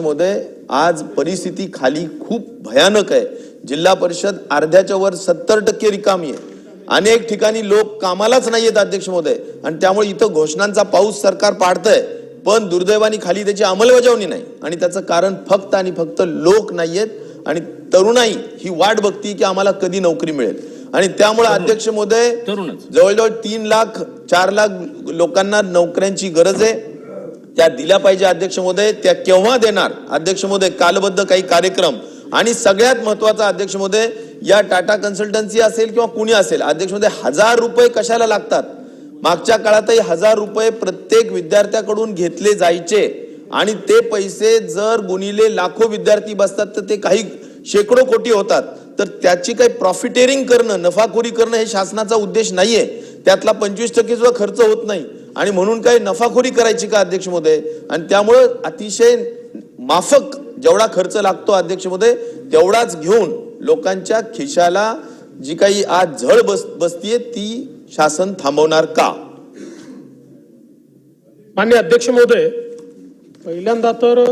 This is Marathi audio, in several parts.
मध्ये आज परिस्थिती खाली खूप भयानक आहे. जिल्हा परिषद अर्ध्याच्या वर सत्तर टक्के रिकामी आहे. अनेक ठिकाणी लोक कामालाच नाही येत अध्यक्ष महोदय. आणि त्यामुळे इथं घोषणांचा पाऊस सरकार पाडतंय. पण दुर्दैवाने खाली त्याची अंमलबजावणी नाही. आणि त्याचं कारण फक्त आणि फक्त लोक नाहीयेत आणि तरुणाई ही वाट बघती की आम्हाला कधी नोकरी मिळेल. आणि त्यामुळे अध्यक्ष महोदय तरुणच. जवळजवळ तीन लाख चार लाख लोकांना नोकऱ्यांची गरज आहे. त्या दिल्या पाहिजे अध्यक्ष महोदय त्या केव्हा देणार? अध्यक्ष महोदय कालबद्ध काही कार्यक्रम आणि सगळ्यात महत्त्वाचा अध्यक्ष महोदय या टाटा कन्सल्टन्सी असेल किंवा कुणी असेल अध्यक्ष महोदय हजार रुपये कशाला लागतात? मागच्या काळातही हजार रुपये प्रत्येक विद्यार्थ्याकडून घेतले जायचे आणि ते पैसे जर गुणिले लाखो विद्यार्थी बसतात तर ते काही शेकडो कोटी होतात. तर त्याची काही प्रॉफिटेरिंग करणं नफाखोरी करणं हे शासनाचा उद्देश नाहीये. त्यातला पंचवीस टक्के सुद्धा खर्च होत नाही. आणि म्हणून काही नफाखोरी करायची का अध्यक्ष महोदय? आणि त्यामुळं अतिशय माफक जेवढा खर्च लागतो अध्यक्ष महोदय तेवढाच घेऊन लोकांच्या खिशाला जी काही आज झळ बस बसतीये ती शासन थांबवणार का? मान्य अध्यक्ष महोदय पहिल्यांदा तर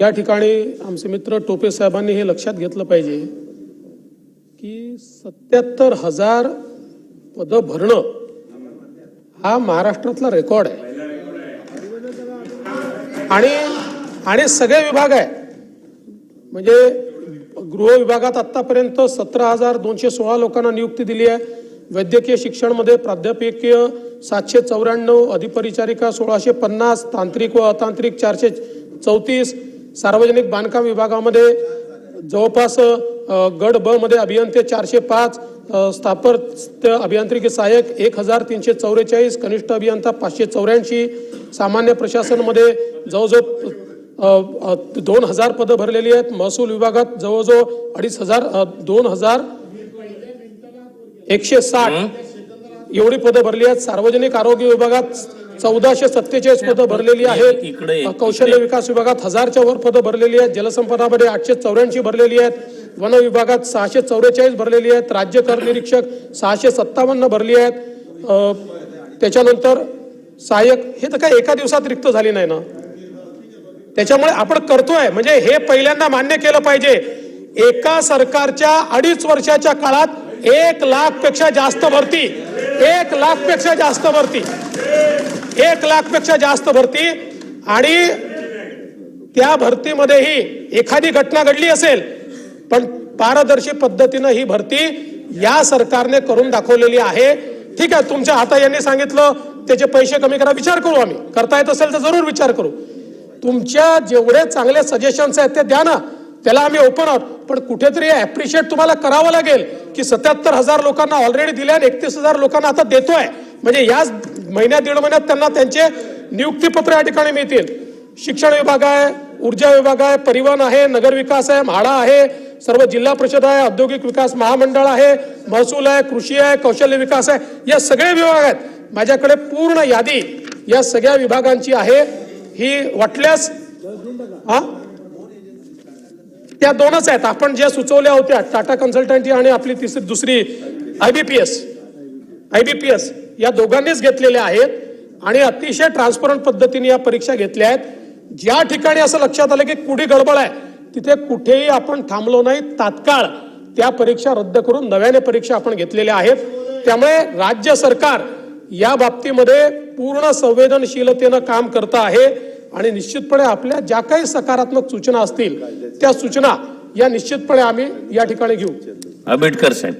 या ठिकाणी आमचे मित्र टोपे साहेबांनी हे लक्षात घेतलं पाहिजे की सत्याहत्तर हजार पदं भरणं हा महाराष्ट्रातला रेकॉर्ड आहे. आणि आणि सगळे विभाग आहे. म्हणजे गृह विभागात आतापर्यंत सतरा हजार दोनशे सोळा लोकांना नियुक्ती दिली आहे. वैद्यकीय शिक्षणमध्ये प्राध्यापकीय सातशे चौऱ्याण्णव अधिपरिचारिका सोळाशे पन्नास तांत्रिक व अतांत्रिक चारशे चौतीस सार्वजनिक बांधकाम विभागामध्ये जवळपास गट ब मध्ये अभियंते चारशे पाच स्थापत्य अभियांत्रिकी सहाय्यक एक हजार तीनशे चौवेचाळीस कनिष्ठ अभियंता पाचशे चौऱ्याऐंशी सामान्य प्रशासनमध्ये जवळजवळ दोन हजार पदं भरलेली आहेत. महसूल विभागात जवळजवळ अडीच हजार दोन हजार एकशे साठ एवढी पदं भरली आहेत. सार्वजनिक आरोग्य विभागात चौदाशे सत्तेचाळीस पदं भरलेली आहेत. कौशल्य विकास विभागात हजारच्या वर पदं भरलेली आहेत. जलसंपदामध्ये आठशे चौऱ्याऐंशी भरलेली आहेत. वन विभागात सहाशे चौवेचाळीस भरलेली आहेत. राज्य कर निरीक्षक सहाशे सत्तावन्न भरली आहेत. त्याच्यानंतर सहाय्यक हे तर काय एका दिवसात रिक्त झाली नाही ना? त्याच्यामुळे आपण करतोय. म्हणजे हे पहिल्यांदा मान्य केलं पाहिजे. एका सरकारच्या अडीच वर्षाच्या काळात एक लाखपेक्षा जास्त भरती. एक लाखपेक्षा जास्त भरती. एक लाखपेक्षा जास्त भरती. आणि त्या भरतीमध्येही एखादी घटना घडली असेल पारदर्शी पद्धतीनं ही भरती या सरकारने करून दाखवलेली आहे. ठीक आहे तुमच्या हाता यांनी सांगितलं त्याचे पैसे कमी करा विचार करू आम्ही. करता येत असेल तर जरूर विचार करू. तुमच्या जेवढे चांगले सजेशन्स आहेत ते द्या ना. त्याला आम्ही ओपन आहोत. पण कुठेतरी ऍप्रिशिएट तुम्हाला करावं लागेल की सत्याहत्तर हजार लोकांना ऑलरेडी दिले आणि एकतीस हजार लोकांना आता देतोय. म्हणजे याच महिन्यात दीड महिन्यात त्यांना त्यांचे नियुक्तीपत्र या ठिकाणी मिळतील. शिक्षण विभाग आहे ऊर्जा विभाग आहे परिवहन आहे नगरविकास आहे म्हाडा आहे सर्व जिल्हा परिषद आहे औद्योगिक विकास महामंडळ आहे महसूल आहे कृषी आहे कौशल्य विकास आहे या सगळे विभाग आहेत. माझ्याकडे पूर्ण यादी या सगळ्या विभागांची आहे. ही वाटल्यास हा? त्या दोनच आहेत. आपण ज्या सुचवल्या होत्या टाटा कन्सल्टंटी आणि आपली तिसरी दुसरी आयबीपीएस आयबीपीएस या दोघांनीच घेतलेल्या आहेत आणि अतिशय ट्रान्सपरंट पद्धतीने या परीक्षा घेतल्या आहेत. ज्या ठिकाणी असं लक्षात आलं की कुठे गडबड आहे तिथे कुठेही आपण थांबलो नाही तात्काळ त्या परीक्षा रद्द करून नव्याने परीक्षा आपण घेतलेल्या आहेत. त्यामुळे राज्य सरकार या बाबतीमध्ये पूर्ण संवेदनशीलतेनं काम करतं आहे आणि निश्चितपणे आपल्या ज्या काही सकारात्मक सूचना असतील त्या सूचना या निश्चितपणे आम्ही या ठिकाणी घेऊ. आंबेडकर साहेब.